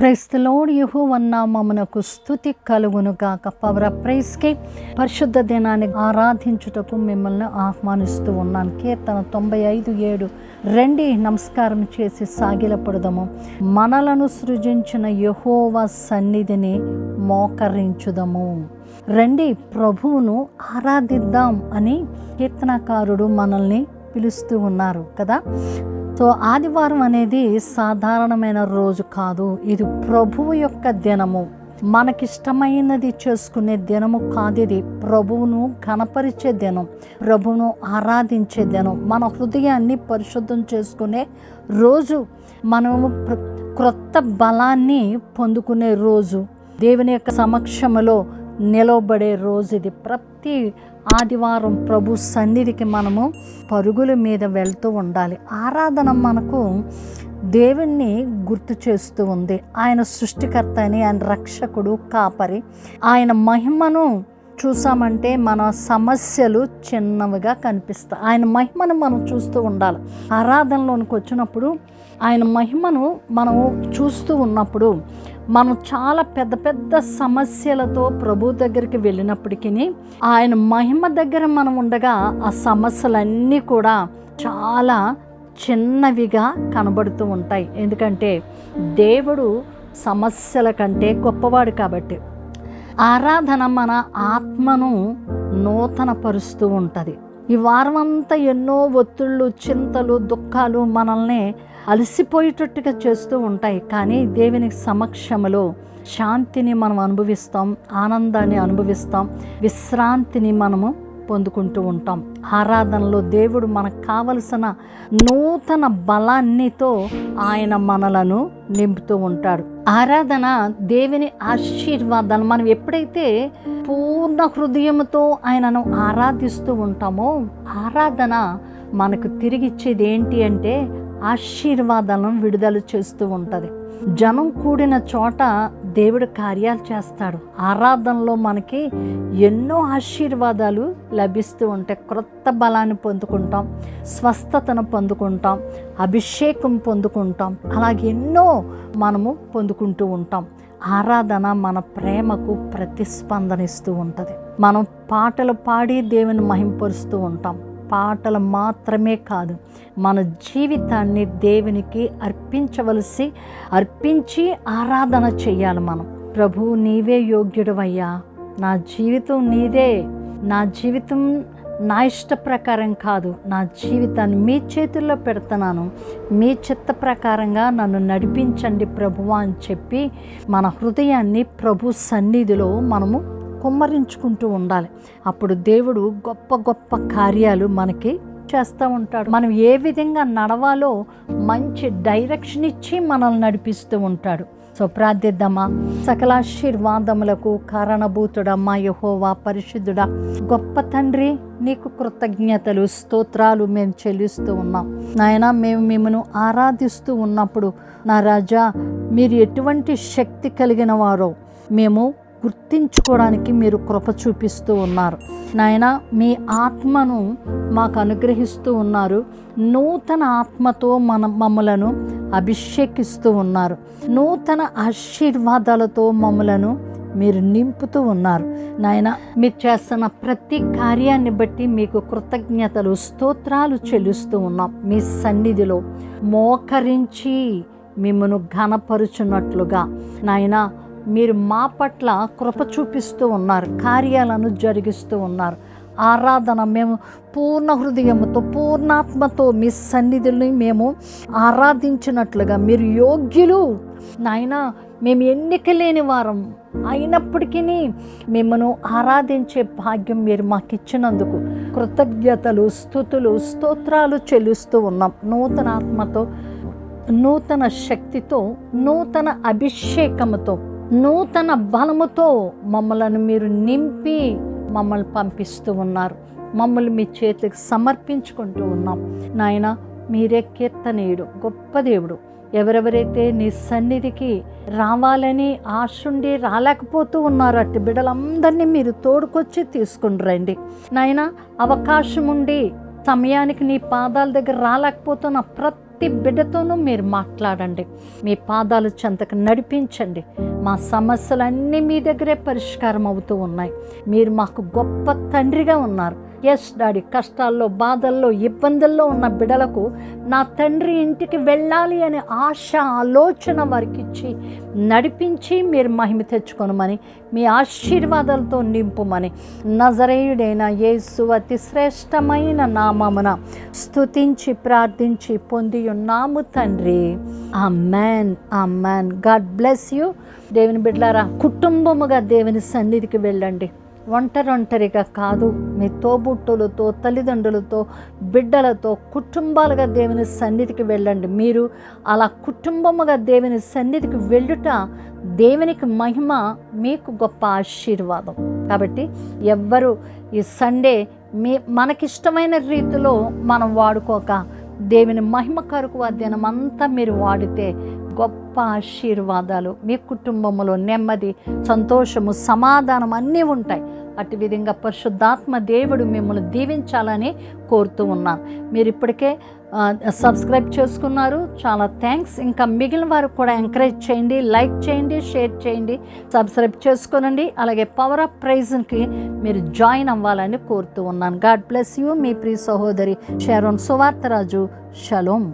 క్రైస్తలోడు యహో వన్నామమునకు స్థుతి కలుగును గాక పవర ప్రైస్కి పరిశుద్ధ దినాన్ని ఆరాధించుటకు మిమ్మల్ని ఆహ్వానిస్తూ ఉన్నాను కీర్తన తొంభై ఐదు ఏడు రండి నమస్కారం చేసి సాగిలపడదాము మనలను సృజించిన యహోవ సన్నిధిని మోకరించుదము రండి ప్రభువును ఆరాధిద్దాం అని కీర్తనకారుడు మనల్ని పిలుస్తూ ఉన్నారు కదా సో ఆదివారం అనేది సాధారణమైన రోజు కాదు. ఇది ప్రభువు యొక్క దినము. మనకిష్టమైనది చేసుకునే దినము కాదు ఇది. ప్రభువును కనపరిచే దినం. ప్రభువును ఆరాధించే దినం. మన హృదయాన్ని పరిశుద్ధం చేసుకునే రోజు. మనము క్రొత్త బలాన్ని పొందుకునే రోజు. దేవుని యొక్క సమక్షములో నిలవబడే రోజు ఇది. ప్రతి ఆదివారం ప్రభు సన్నిధికి మనము పరుగుల మీద వెళ్తూ ఉండాలి. ఆరాధన మనకు దేవుణ్ణి గుర్తు చేస్తూ ఉంది. ఆయన సృష్టికర్త అని ఆయన రక్షకుడు కాపరి. ఆయన మహిమను చూసామంటే మన సమస్యలు చిన్నవిగా కనిపిస్తాయి. ఆయన మహిమను మనం చూస్తూ ఉండాలి. ఆరాధనలోనికి వచ్చినప్పుడు ఆయన మహిమను మనము చూస్తూ ఉన్నప్పుడు మనం చాలా పెద్ద పెద్ద సమస్యలతో ప్రభు దగ్గరికి వెళ్ళినప్పటికీ ఆయన మహిమ దగ్గర మనం ఉండగా ఆ సమస్యలన్నీ కూడా చాలా చిన్నవిగా కనబడుతూ ఉంటాయి. ఎందుకంటే దేవుడు సమస్యల కంటే గొప్పవాడు కాబట్టి. ఆరాధన మన ఆత్మను నూతనపరుస్తూ ఉంటుంది. ఈ వారం అంతా ఎన్నో ఒత్తిళ్ళు చింతలు దుఃఖాలు మనల్ని అలసిపోయేటట్టుగా చేస్తూ ఉంటాయి. కానీ దేవుని సమక్షంలో శాంతిని మనం అనుభవిస్తాం ఆనందాన్ని అనుభవిస్తాం విశ్రాంతిని మనము పొందుకుంటూ ఉంటాం. ఆరాధనలో దేవుడు మనకు కావలసిన నూతన బలాన్నితో ఆయన మనలను నింపుతూ ఉంటాడు. ఆరాధన దేవుని ఆశీర్వాదాలు మనం ఎప్పుడైతే పూర్ణ హృదయంతో ఆయనను ఆరాధిస్తూ ఉంటామో ఆరాధన మనకు తిరిగిచ్చేది ఏంటి అంటే ఆశీర్వాదాలను విడుదల చేస్తూ ఉంటుంది. జనం కూడిన చోట దేవుడు కార్యాలు చేస్తాడు. ఆరాధనలో మనకి ఎన్నో ఆశీర్వాదాలు లభిస్తూ ఉంటాయి క్రొత్త బలాన్ని పొందుకుంటాం స్వస్థతను పొందుకుంటాం అభిషేకం పొందుకుంటాం అలాగే ఎన్నో మనము పొందుకుంటూ ఉంటాం. ఆరాధన మన ప్రేమకు ప్రతిస్పందనిస్తూ ఉంటుంది. మనం పాటలు పాడి దేవుని మహింపరుస్తూ ఉంటాం. పాటలు మాత్రమే కాదు మన జీవితాన్ని దేవునికి అర్పించవలసి అర్పించి ఆరాధన చేయాలి మనం. ప్రభు నీవే యోగ్యుడవయ్యా. నా జీవితం నీదే. నా జీవితం నా ఇష్ట ప్రకారం కాదు. నా జీవితాన్ని మీ చేతుల్లో పెడుతున్నాను. మీ చిత్త ప్రకారంగా నన్ను నడిపించండి ప్రభువా అని చెప్పి మన హృదయాన్ని ప్రభు సన్నిధిలో మనము కుమ్మరించుకుంటూ ఉండాలి. అప్పుడు దేవుడు గొప్ప గొప్ప కార్యాలు మనకి చేస్తూ ఉంటాడు. మనం ఏ విధంగా నడవాలో మంచి డైరెక్షన్ ఇచ్చి మనల్ని నడిపిస్తూ ఉంటాడు. సో ప్రార్థిద్దామా? సకలాశీర్వాదములకు కారణభూతుడమ్మా యహోవా పరిశుద్ధుడా. గొప్ప తండ్రి నీకు కృతజ్ఞతలు స్తోత్రాలు మేము చెల్లిస్తూ ఉన్నాం. నాయన మేము మిమ్మను ఆరాధిస్తూ ఉన్నప్పుడు నా రాజా మీరు ఎటువంటి శక్తి కలిగిన వారో మేము గుర్తించుకోవడానికి మీరు కృప చూపిస్తూ ఉన్నారు. నాయన మీ ఆత్మను మాకు అనుగ్రహిస్తూ ఉన్నారు. నూతన ఆత్మతో మన మమ్మలను అభిషేకిస్తూ ఉన్నారు. నూతన ఆశీర్వాదాలతో మమ్మలను మీరు నింపుతూ ఉన్నారు. నాయన మీరు చేస్తున్న ప్రతి కార్యాన్ని బట్టి మీకు కృతజ్ఞతలు స్తోత్రాలు చెల్లిస్తూ ఉన్నాం. మీ సన్నిధిలో మోకరించి మిమ్మను ఘనపరుచున్నట్లుగా. నాయన మీరు మా పట్ల కృప చూపిస్తూ ఉన్నారు కార్యాలను జరిగిస్తూ ఉన్నారు. ఆరాధన మేము పూర్ణ హృదయంతో పూర్ణాత్మతో మీ సన్నిధిని మేము ఆరాధించినట్లుగా మీరు యోగ్యులు. నాయన మేము ఎన్నిక లేని వారం అయినప్పటికీ మిమ్మను ఆరాధించే భాగ్యం మీరు మాకు ఇచ్చినందుకు కృతజ్ఞతలు స్థుతులు స్తోత్రాలు చెల్లిస్తూ ఉన్నాం. నూతన ఆత్మతో నూతన శక్తితో నూతన అభిషేకముతో నూతన బలముతో మమ్మలను మీరు నింపి మమ్మల్ని పంపిస్తూ ఉన్నారు. మమ్మల్ని మీ చేతికి సమర్పించుకుంటూ ఉన్నాం. నాయన మీరే కీర్తనీయుడు గొప్ప దేవుడు. ఎవరెవరైతే నీ సన్నిధికి రావాలని ఆశుండి రాలేకపోతూ ఉన్నారు అట్టి బిడ్డలందరినీ మీరు తోడుకొచ్చి తీసుకుని రండి. నాయన అవకాశం ఉండి సమయానికి నీ పాదాల దగ్గర రాలేకపోతున్న ప్రతి ప్రతి బిడ్డతోనూ మీరు మాట్లాడండి. మీ పాదాలు చెంతకు నడిపించండి. మా సమస్యలన్నీ మీ దగ్గరే పరిష్కారం అవుతూ ఉన్నాయి. మీరు మాకు గొప్ప తండ్రిగా ఉన్నారు. ఎస్ డాడీ కష్టాల్లో బాధల్లో ఇబ్బందుల్లో ఉన్న బిడలకు నా తండ్రి ఇంటికి వెళ్ళాలి అనే ఆశ ఆలోచన వారికి ఇచ్చి నడిపించి మీరు మహిమ తెచ్చుకొనమని మీ ఆశీర్వాదాలతో నింపుమని నజరేయుడైన యేసు అతి శ్రేష్టమైన నామమున స్తుతించి ప్రార్థించి పొంది ఉన్నాము తండ్రి. ఆ మ్యాన్ ఆ మ్యాన్ గాడ్ బ్లెస్ యూ దేవుని బిడ్డలారా కుటుంబముగా దేవుని సన్నిధికి వెళ్ళండి. ఒంటరి ఒంటరిగా కాదు. మీ తోబుట్టులతో తల్లిదండ్రులతో బిడ్డలతో కుటుంబాలుగా దేవుని సన్నిధికి వెళ్ళండి. మీరు అలా కుటుంబముగా దేవుని సన్నిధికి వెళ్ళుట దేవునికి మహిమ మీకు గొప్ప ఆశీర్వాదం. కాబట్టి ఎవ్వరు ఈ సండే మీ మనకిష్టమైన రీతిలో మనం వాడుకోక దేవుని మహిమ కొరకు ఆ దినమంతా మీరు వాడితే గొప్ప ఆశీర్వాదాలు. మీ కుటుంబంలో నెమ్మది సంతోషము సమాధానం అన్నీ ఉంటాయి. అటు విధంగా పరిశుద్ధాత్మ దేవుడు మిమ్మల్ని దీవించాలని కోరుతూ ఉన్నాను. మీరు ఇప్పటికే సబ్స్క్రైబ్ చేసుకున్నారు. చాలా థ్యాంక్స్. ఇంకా మిగిలిన వారు కూడా ఎంకరేజ్ చేయండి లైక్ చేయండి షేర్ చేయండి సబ్స్క్రైబ్ చేసుకోనండి. అలాగే పవర్ ఆఫ్ ప్రైజ్కి మీరు జాయిన్ అవ్వాలని కోరుతూ ఉన్నాను. గాడ్ బ్లెస్ యూ మీ ప్రియ సహోదరి షారోన్ సువార్తరాజు. షలోం.